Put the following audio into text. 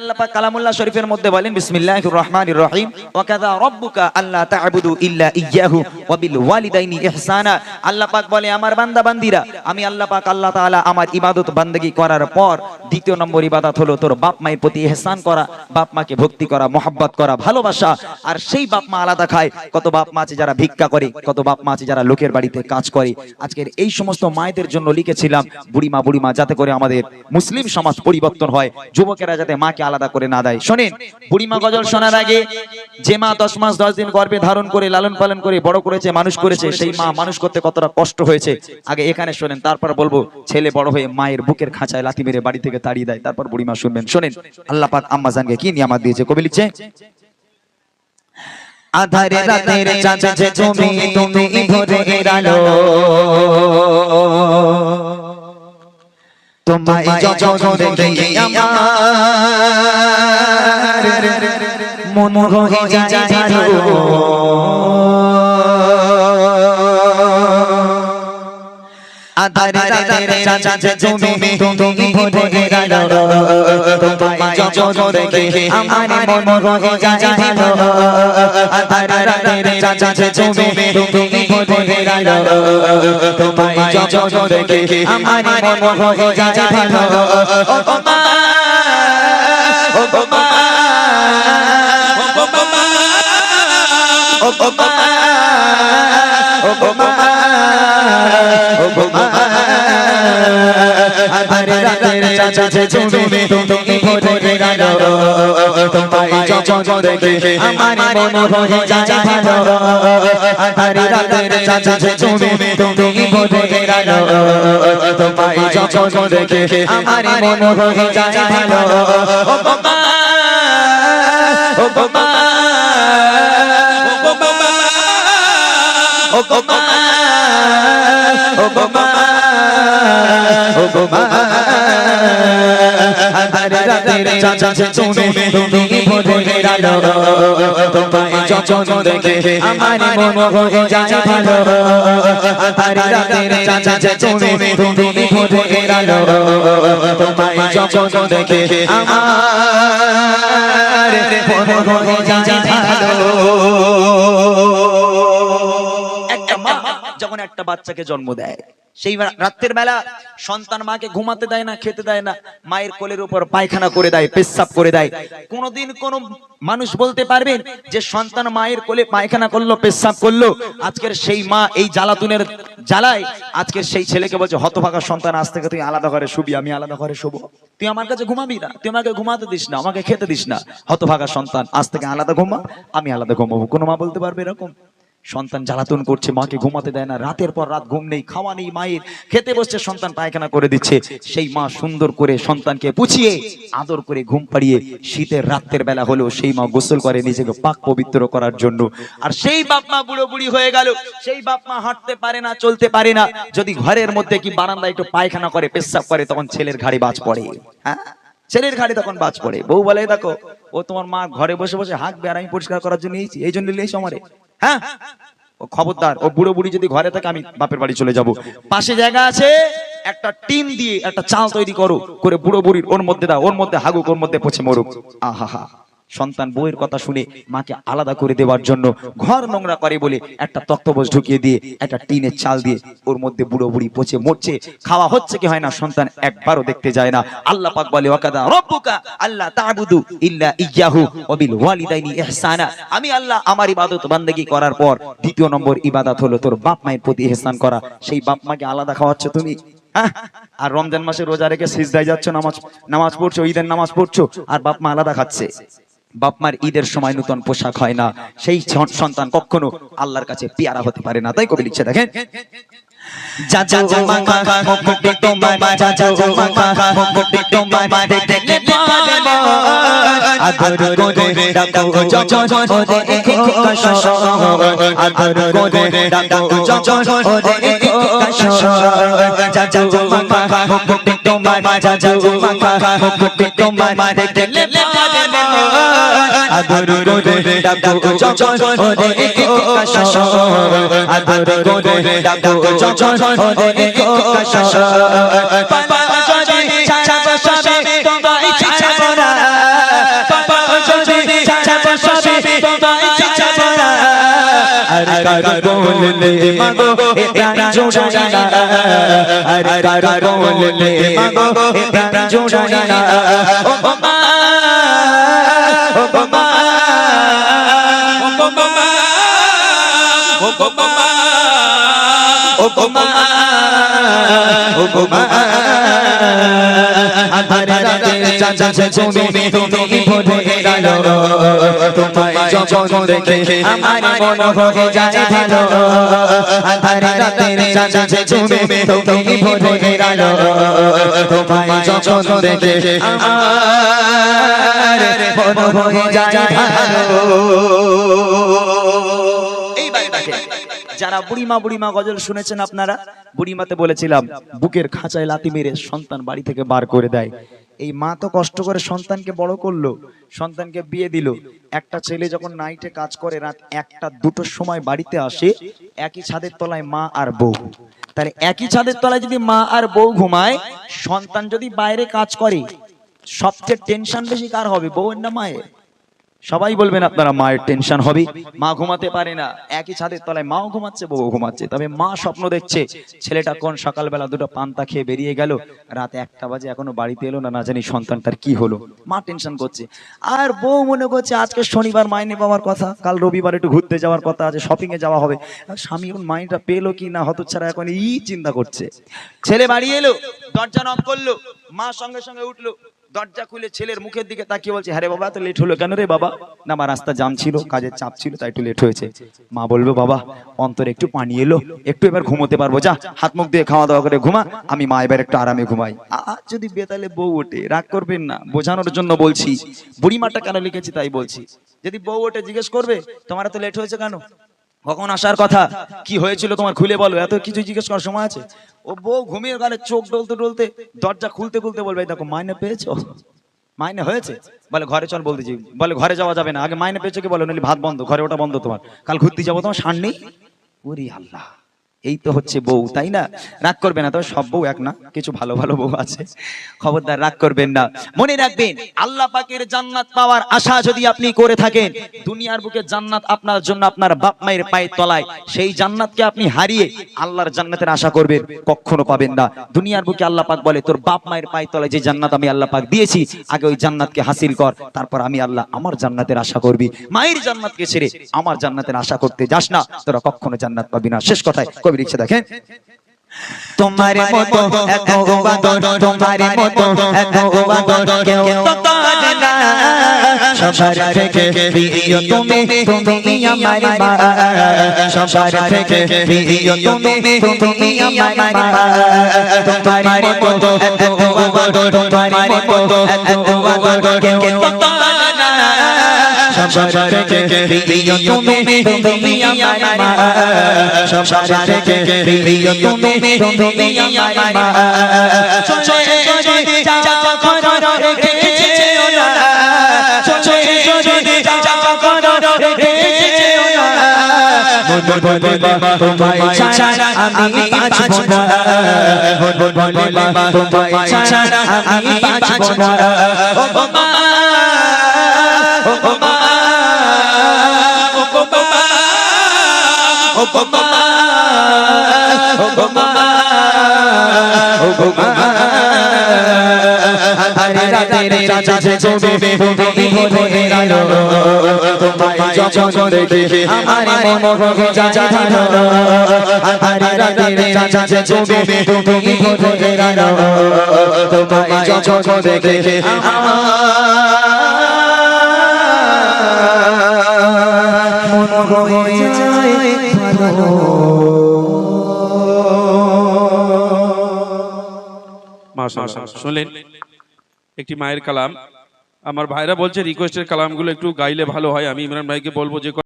আল্লাহ কালামুল্লাহ শরীফের মধ্যে বলেন, বিসমিল্লাহির রহমানির রহিম। ওয়া কাযা রাব্বুকা আল্লা তা'বুদু ইল্লা ইয়্যাহু ওয়া বিল ওয়ালিদাইনি ইহসানা। আল্লাহ পাক বলে, আমার বান্দা আমি আল্লাহ পাক আল্লাহ তাআলা আমার ইবাদত করার পর দ্বিতীয় নম্বর ইবাদত হলো তোর বাপ মায়ের প্রতি ইহসান করা, বাপ মাকে ভক্তি করা করা, ভালোবাসা। আর সেই বাপ মা আলাদা খায়। কত বাপ মা আছে যারা ভিক্ষা করে, কত বাপ মা আছে যারা লোকের বাড়িতে কাজ করে। আজকের এই সমস্ত মায়েদের জন্য লিখেছিলাম, বুড়িমা বুড়িমা, যাতে করে আমাদের মুসলিম সমাজ পরিবর্তন হয়, যুবকেরা যাতে মাকে আলাদা করে না দেয়। শোনেন, বুড়িমা গজল শোনার আগে যে মা দশ মাস দশ দিন গর্ভে ধারণ করে, লালন পালন করে, বড় করেছে, মানুষ করেছে, সেই মা মানুষ করতে কতটা কষ্ট হয়েছে? আগে এখানে শোনেন, তারপর বলব, ছেলে বড় হয়ে মায়ের বুকের খাঁচায় লাথি মেরে বাড়ি থেকে তাড়িয়ে দেয়। তারপর বুড়িমা শুনবেন, শোনেন, আল্লাহ পাক আম্মা জানকে কি নিয়ামত দিয়েছে, কবি লিখছে, আধারে রাতের চাঁদে তুমি তুমি ভরে আলো তোমায় যখন দেখি আমার মন হয়ে যায় আধারে রাতের চাঁদে তুমি তুমি ভরে আলো তোমায় যখন দেখি আমার মন হয়ে যায় ভালো আধারে রাতের চাঁদে তুমি তুমি ভরে আলো তোমায় যখন দেখি আমার মন হয়ে যায় ভালো ও মা ও মা ও মা ও মা ও মা আধারে রাতের চাচা তুমি তুমি ভরে গেলো তোমায় যখন দেখে আমার মন হয়ে যায় ভালো আধারে রাতের চাচা তুমি তুমি ভরে গেলো তোমায় যখন দেখে আমার মন হয়ে যায় ভালো ও ও বাবা ও বাবা ও ও বাবা ও তোমায় যখন দেখে আমার মন হয়ে মন হয়ে মা যখন একটা বাচ্চাকে জন্ম দেয়, সেই রাত্রের বেলা সন্তান মাকে ঘুমাতে দেয় না, খেতে দেয় না, মায়ের কোলের উপর পায়খানা করে দেয়, পেশাব করে দেয়। কোনোদিন কোন মানুষ বলতে পারবেন যে সন্তান মায়ের কোলে পায়খানা করল, পেশাব করল। আজকের সেই মা এই জ্বালাতুনের জ্বালায়, আজকের সেই ছেলেকে বলছে, হতভাগা সন্তান, আজ থেকে তুই আলাদা ঘরে শুবি, আমি আলাদা ঘরে শুবো। তুই আমার কাছে ঘুমাবি না, তুই আমাকে ঘুমাতে দিস না, আমাকে খেতে দিস না। হতভাগা সন্তান, আজ থেকে আলাদা ঘুমা, আমি আলাদা ঘুমাবো। কোনো মা বলতে পারবে এরকম? সন্তান জ্বালাতন করছে, মাকে ঘুমাতে দেয় না, রাতের পর রাত ঘুম নেই, খাওয়া নেই, মায়ের খেতে বসছে, সন্তান পায়খানা করে দিচ্ছে। সেই মা সুন্দর করে সন্তানকে পুছিয়ে আদর করে ঘুম পাড়িয়ে শীতের রাতের বেলা হলেও সেই মা গোসল করে নিজেকে পাক পবিত্র করার জন্য। আর সেই বাপ মা বুড়ো বুড়ি হয়ে গেল। সেই বাপ মা হাঁটতে পারে না, চলতে পারে না। যদি ঘরের মধ্যে কি বারান্দায় একটু পায়খানা করে, পেশাব করে, তখন ছেলের ঘাড়ে বাজ পড়ে। হ্যাঁ? ছেলের ঘাড়ে তখন বাজ পড়ে। বউ বলে, দেখো, ও তোমার মা ঘরে বসে বসে হাঁকবে আর আমি পরিষ্কার করার জন্য এই জন্য লিয়েছি আমারে। হ্যাঁ? ও খবরদার, ও বুড়ো বুড়ি যদি ঘরে থাকে, আমি বাপের বাড়ি চলে যাব। পাশে জায়গা আছে, একটা টিন দিয়ে একটা চাল তৈরি করো, করে বুড়ো বুড়ির ওর মধ্যে দাও, ওর মধ্যে হাগুক, ওর মধ্যে পচে মরুক। আহা হা সন্তান বউয়ের কথা শুনে মাকে আলাদা করে দেওয়ার জন্য ঘর নোংরা করে বলে একটা তক্তবোজ ঢুকিয়ে দিয়ে, একটা টিনের চাল দিয়ে ওর মধ্যে বুড়ো বুড়ি পচে মরছে। খাওয়া হচ্ছে কি হয় না, সন্তান একবারও দেখতে যায় না। আল্লাহ পাক বলে, ওয়াকাদা রব্বুকা আল্লাহ তা'বুদু ইল্লা বিল ওয়ালিদাইনি ইহসানা। আমি আল্লাহ আমার ইবাদত বান্দেগি করার পর দ্বিতীয় নম্বর ইবাদত হলো তোর বাপ মায়ের প্রতি ইহসান করা। সেই বাপ মাকে আলাদা খাওয়াচ্ছ তুমি? আর রমজান মাসে রোজা রেখে সিজদায় যাচ্ছ, নামাজ নামাজ পড়ছো, ঈদের নামাজ পড়ছো, আর বাপ মা আলাদা খাচ্ছে। বাপমার ঈদের সময় নতুন পোশাক হয় না সেই সন্তান কখনো আল্লাহর কাছে পেয়ারা হতে পারে না তাই কবি লিখছে দেখেন যা যা যা মামা মুকুটে তোমার যা যা যা মামা মুকুটে তোমার দেখলে পারে আদর করে ডাকো জন ওরে এককাশ আদর করে ডাকো জন ওরে এককাশ যা যা যা মামা মুকুটে তোমার যা যা যা মামা মুকুটে তোমার দেখলে পারে আদর করে ডাকো যখন ওরে কাশাস আদর করে ডাকো যখন ওরে কাশাস পাপা যদি চাচা সবে তোমায় চাচা বড়া পাপা যদি চাচা সবে তোমায় চাচা বড়া আর কার বললে মাগো প্রাণ জোড়া না আর কার বললে মাগো প্রাণ জোড়া না বাবা ও মা ও মা আধার রাতে চাচা সে তুমি তুমি ভরে গেল। তোমায় যখন দেখে আমার যায় ভালো আধার রাতে চাচা তুমি তুমি ভরে গেল। তোমায় যখন দেখে আমার মন হয়ে যায় ভালো এইবার যারা বুড়িমা বুড়িমা গজল শুনেছেন আপনারা, বুড়িমাতে বলেছিলাম, বুকের খাঁচায় লাতি মেরে সন্তান বাড়ি থেকে বার করে দেয়। এই মা তো কষ্ট করে সন্তানকে বড় করল, সন্তানকে বিয়ে দিল। একটা ছেলে যখন নাইটে কাজ করে, রাত একটা, দুটোর সময় বাড়িতে আসে, একই ছাদের তলায় মা আর বউ। তাহলে একই ছাদের তলায় যদি মা আর বউ ঘুমায়, সন্তান যদি বাইরে কাজ করে, সবচেয়ে টেনশন বেশি কার হবে, বউয়ের না মায়ের? সবাই বলবেন আপনারা মায়ের টেনশন হবে। মা ঘুমাতে পারে না। একই ছাদের তলায় মাও ঘুমাচ্ছে বউ ঘুমাচ্ছে। তবে মা স্বপ্ন দেখছে, ছেলেটা কোন সকালবেলা দুটো পান্তা খেয়ে বেরিয়ে গেল, রাত একটা বাজে এখনও বাড়িতে এলো না না জানি সন্তানটার কি হলো। মা টেনশন করছে। আর বউ মনে করছে, আজকে শনিবার মাইনে পাওয়ার কথা, কাল রবিবার একটু ঘুরতে যাওয়ার কথা আছে শপিং এ যাওয়া হবে। স্বামী এখন মাইনটা পেল কি না হতো ছাড়া এখন ই চিন্তা করছে। ছেলে বাড়ি এলো, দরজা নক করল, মা সঙ্গে সঙ্গে উঠল দরজা খুলে ছেলের মুখের দিকে তাকিয়ে বলছে হ্যাঁ বাবা তো লেট হলো কেন রে বাবা? না, আমার রাস্তা জাম ছিল, কাজের চাপ ছিল, তাই একটু লেট হয়েছে। মা বলবে, বাবা, অন্তরে একটু পানি এলো, একটু এবার ঘুমোতে পারব, যা, হাত মুখ দিয়ে খাওয়া দাওয়া করে ঘুমা, আমি মা এবার একটু আরামে ঘুমাই। আজ যদি বেতালে বউ ওঠে, রাগ করবেন না, বোঝানোর জন্য বলছি, বুড়িমাটা কেন লিখেছি তাই বলছি। যদি বউ ওঠে, জিজ্ঞেস করবে, তোমার তো লেট হয়েছে কেন? কখন আসার কথা? কি হয়েছিল তোমার খুলে বলো, এত কিছু জিজ্ঞেস করার সময় আছে? ও বউ ঘুমিয়ে গেলে চোখ ডলতে ডলতে দরজা খুলতে খুলতে বলবে দেখো, মাইনে পেয়েছ? মাইনে হয়েছে? বলে, ঘরে চল বলতে বলে, ঘরে যাওয়া যাবে না। আগে মাইনে পেয়েছ কি বলো? নাহলে ভাত বন্ধ, ঘরে ওটা বন্ধ তোমার। কাল ঘুরতে যাব তোমার সার নেই ওরে আল্লাহ। এই তো হচ্ছে বউ, তাই না? রাগ করবে না, তবে সব বউ এক না, কিছু ভালো ভালো বউ আছে। খবরদার, রাগ করবেন না। মনে রাখবেন, আল্লাহ পাকের জান্নাত পাওয়ার আশা যদি আপনি করে থাকেন, দুনিয়ার বুকে জান্নাত আপনার জন্য আপনার বাপ মায়ের পায়ের তলায়, সেই জান্নাতকে আপনি হারিয়ে আল্লাহর জান্নাতের আশা করবেন, কখনো পাবেন না। দুনিয়ার বুকে আল্লাহ পাক বলে, তোর বাপ মায়ের পায়ের তলায় যে জান্নাত আমি আল্লাহ পাক দিয়েছি, আগে ওই জান্নাতকে হাসিল কর, তারপর আমি আল্লাহ আমার জান্নাতের আশা করবি। মায়ের জান্নাতকে ছেড়ে আমার জান্নাতের আশা করতে যাস না, তোরা কখনো জান্নাত পাবি না। শেষ কথায় কবি লিখছে দেখেন। তোমার মতো এত বাদর তোমার মতো এত বাদর কেউ তো করে না। সবার থেকে প্রিয় তুমি তুমি আমার মা। সবার থেকে প্রিয় তুমি তুমি আমার মা। তোমার মতো এত বাদর তোমার মতো এত বাদর কেউ তো করে সবার থেকে প্রিয় তুমি তুমি আমার মা সবার থেকে প্রিয় তুমি তুমি আমার মা চলে যদি যাও করো রেখে যেও না চলে যাও করো রেখে যেও না মন বলে তোমায় ছাড়া আমি বাঁচব না মন বলে মা তোমায় ছাড়া আমি বাঁচব না ও মা ও মা ও বাবা ও মা ও মা আরে রাতের চাচা তুমি তুমি ভরে গেল তোমায় যখন দেখে আমার ভরে যায়। আরে রাতের চাচা তুমি তুমি ভরে গেল তোমায় যখন দেখে আমার যায় ভালো মাশাআল্লাহ একটি মায়ের কালাম। আমার ভাইরা বলছে রিকোয়েস্টের কালামগুলো একটু গাইলে ভালো হয়। আমি ইমরান ভাইকে বলব যে